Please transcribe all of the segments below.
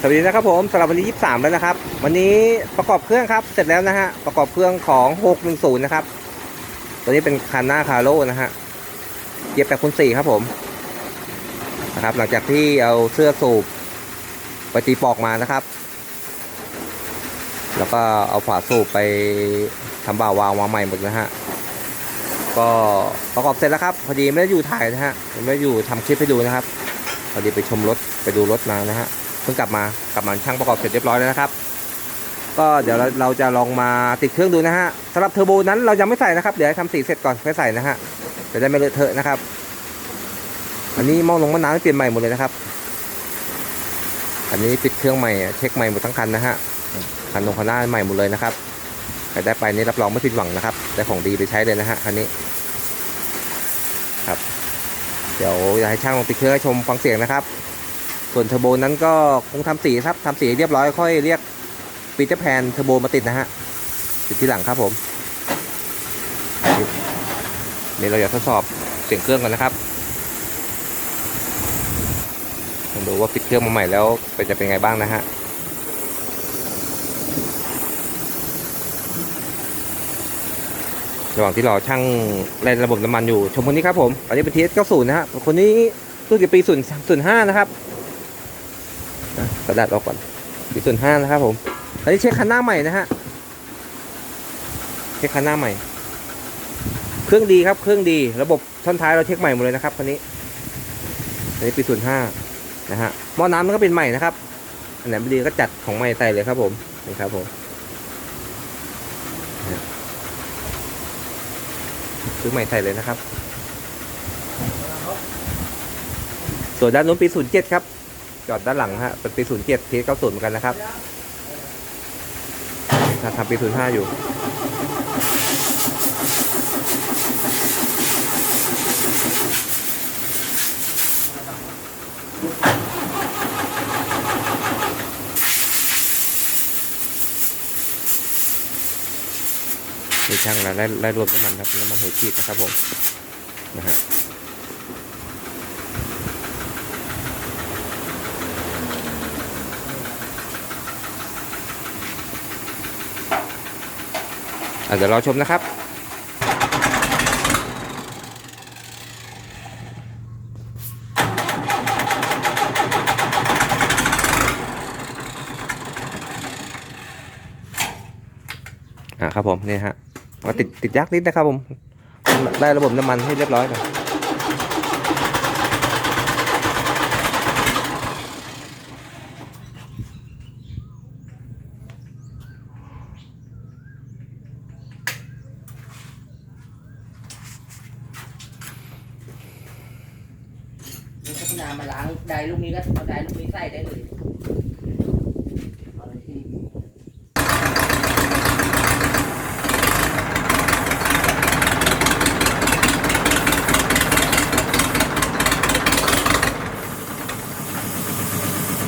สวัสดีนะครับผมสำหรับวันที่ 23 แล้วนะครับ วันนี้ประกอบเครื่องครับ เสร็จแล้วนะฮะ ประกอบเครื่องของ 610 นะครับ ตัวนี้เป็นคันหน้าคาโร่นะฮะ เย็บแบบคูณ4ครับผม นะครับ หลังจากที่เอาเสื้อสูบไปตีปอกมานะครับ แล้วก็เอาฝาสูบไปทำบ่าววางวางใหม่หมดนะฮะ ก็ประกอบเสร็จแล้วครับ พอดีไม่ได้อยู่ถ่ายนะฮะ ไม่ได้อยู่ทำคลิปให้ดูนะครับ พอดีไปชมรถไปดูรถมานะฮะเพิ่งกลับมากลับมาช่างประกอบเสร็จเรียบร้อยแล้วนะครับ ก็เดี๋ยวเราเราจะลองมาติดเครื่องดูนะฮะสำหรับเทอร์โบนั้นเรายังไม่ใส่นะครับเดี๋ยวให้ทำสีเสร็จก่อนค่อยใส่นะฮะจะได้ไม่เลอะเทอะนะครับ อันนี้มองลงมะนาวเปลี่ยนใหม่หมดเลยนะครับ อันนี้ปิดเครื่องใหม่เช็คใหม่หมดทั้งคันนะฮะคันลงคันหน้าใหม่หมดเลยนะครับใครได้ไปนี่รับรองไม่ผิดหวังนะครับได้ของดีไปใช้เลยนะฮะคันนี้ครับ เดี๋ยวอยากให้ช่างลองติดเครื่องให้ชมฟังเสียงนะครับ ส่วนเทอร์โบนั้นก็คงทำสีครับทำสีเรียบร้อยค่อยเรียกปีเตอร์แพนเทอร์โบมาติดนะฮะติดที่หลังครับผมนี่นี่เราจะทดสอบเสียงเครื่องกันนะครับดูว่าปิดเครื่องมาใหม่แล้วเป็นจะเป็นไงบ้างนะฮะ ระหว่างที่รอช่างแลนระบบน้ำมันอยู่ ชมคนนี้ครับผม อันนี้เป็นทีเอสเก้าศูนย์นะฮะคนนี้รุ่นกี่ปีศูนย์ศูนย์ห้านะครับกระดาษออกก่อนปีส่วนห้านะครับผม อันนี้เช็คคันหน้าใหม่นะฮะ เช็คคันหน้าใหม่ เครื่องดีครับ เครื่องดี ระบบท่อนท้ายเราเช็คใหม่หมดเลยนะครับคันนี้ อันนี้ปีส่วนห้านะฮะ หม้อน้ำมันก็เป็นใหม่นะครับ อันไหนไม่ดีก็จัดของใหม่ใส่เลยครับผม นี่ครับผมนะฮะ ซื้อใหม่ใส่เลยนะครับ ส่วนด้านนู้นปีศูนย์เจ็ดครับ จอดด้านหลังฮะเป็นปีศูนย์เจ็ดเที90เหมือนกันนะครับทำปีศูนย์ห้าอยู่ มีช่างแล้วไล่ไล่รวมน้ำมันครับน้ำมันหัวฉีดนะครับผมนะฮะอะเดี๋ยวรอชมนะครับ อะครับผม นี่ฮะ มาติดติดยักษ์นิดนะครับผมได้ระบบน้ำมันให้เรียบร้อยก่อนนี่พัฒนามาล้างได้ลูกนี้ก็เอาได้ลูกนี้ใส่ได้เลยเอาเลยที่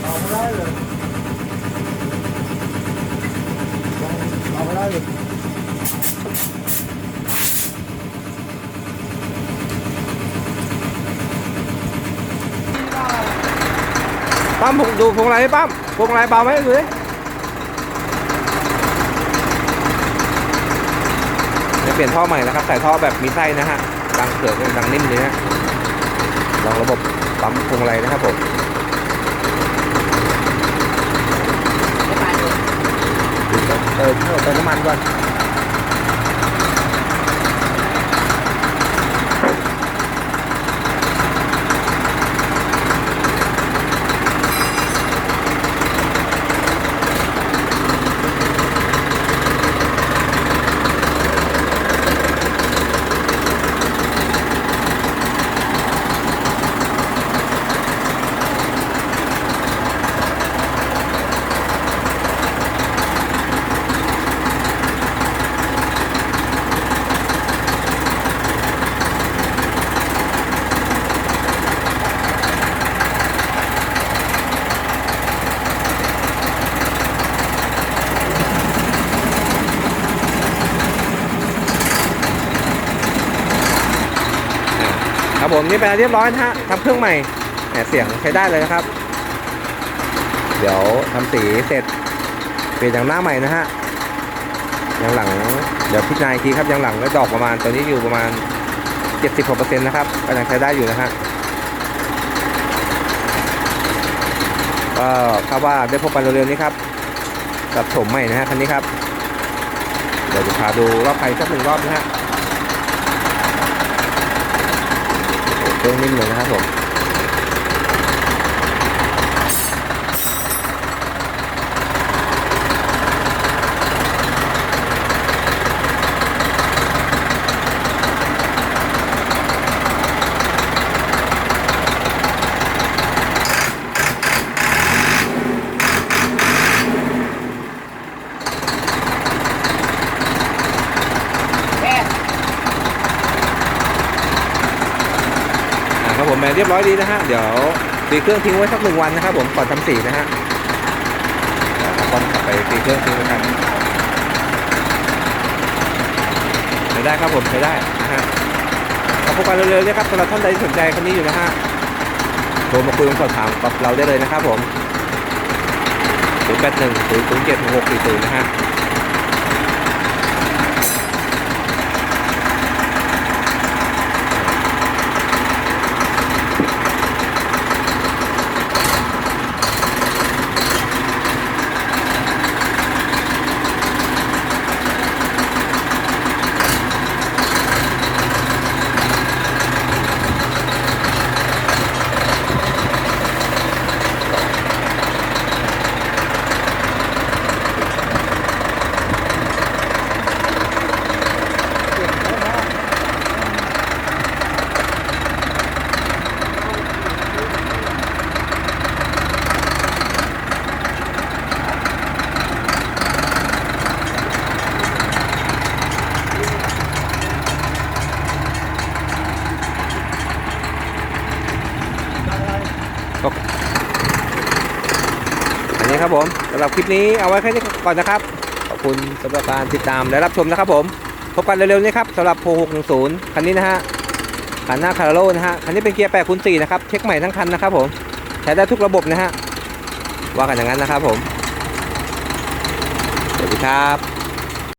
เอาไม่ได้เลย เลยปั้มผมดูพวงไรปั้มพวงไรเบาไหมดูดิจะเปลี่ยนท่อใหม่นะครับ ใส่ท่อแบบมีไส้นะฮะดังเสือกดังนิ่มเลยนะลองระบบปั๊มพวงไรนะครับผมไปเลย เออเติมน้ ครับผมนี่เป็นอันเรียบร้อยนะฮะทำเครื่องใหม่แหมเสียงใช้ได้เลยนะครับ เดี๋ยวทำสีเสร็จเปลี่ยนอย่างหน้าใหม่นะฮะยางหลังเดี๋ยวพิจารณาอีกทีครับยางหลังก็ดอกประมาณตอนนี้อยู่ประมาณ70กว่าเปอร์เซ็นต์นะครับก็ยังใช้ได้อยู่นะฮะก็คาดว่าได้พบกันเร็วๆนี้ครับกับโฉมใหม่นะฮะคันนี้ครับ เดี๋ยวจะพาดูรอบไฟสักหนึ่งรอบนะฮะโอ้โหเค รื่องนิ่มเลยนะครับผม ครับผมแมเรียบร้อยดีนะฮะเดี๋ยวตีเครื่องทิ้งไว้สักหนึ่งวันนะครับผมก่อนทำสีนะฮะเดี๋ยวเราต้องกลับไปตีเครื่องทิ้งไว้กันใช้ได้ครับผมใช้ได้นะฮะขอบคุณกันเร็วๆนะครับสำหรับท่านใดที่สนใจคันนี้อยู่นะฮะโทรมาคุยมาสอบถามกับเราได้เลยนะครับผม0 8 1 0 0 7 6 4 0นะฮะ นนี้ครับผมสำหรับคลิปนี้เอาไว้แค่นี้ก่อนนะครับ ขอบคุณสำหรับการติดตามและรับชมนะครับผม พบกันเร็วๆนี้ครับสำหรับโพ610 คันนี้นะฮะคันหน้าคาราโลนะฮะ คันนี้เป็นเกียร์8คูณ4นะครับ เช็คใหม่ทั้งคันนะครับผม ใช้ได้ทุกระบบนะฮะ ว่ากันอย่างนั้นนะครับผม สวัสดีครับ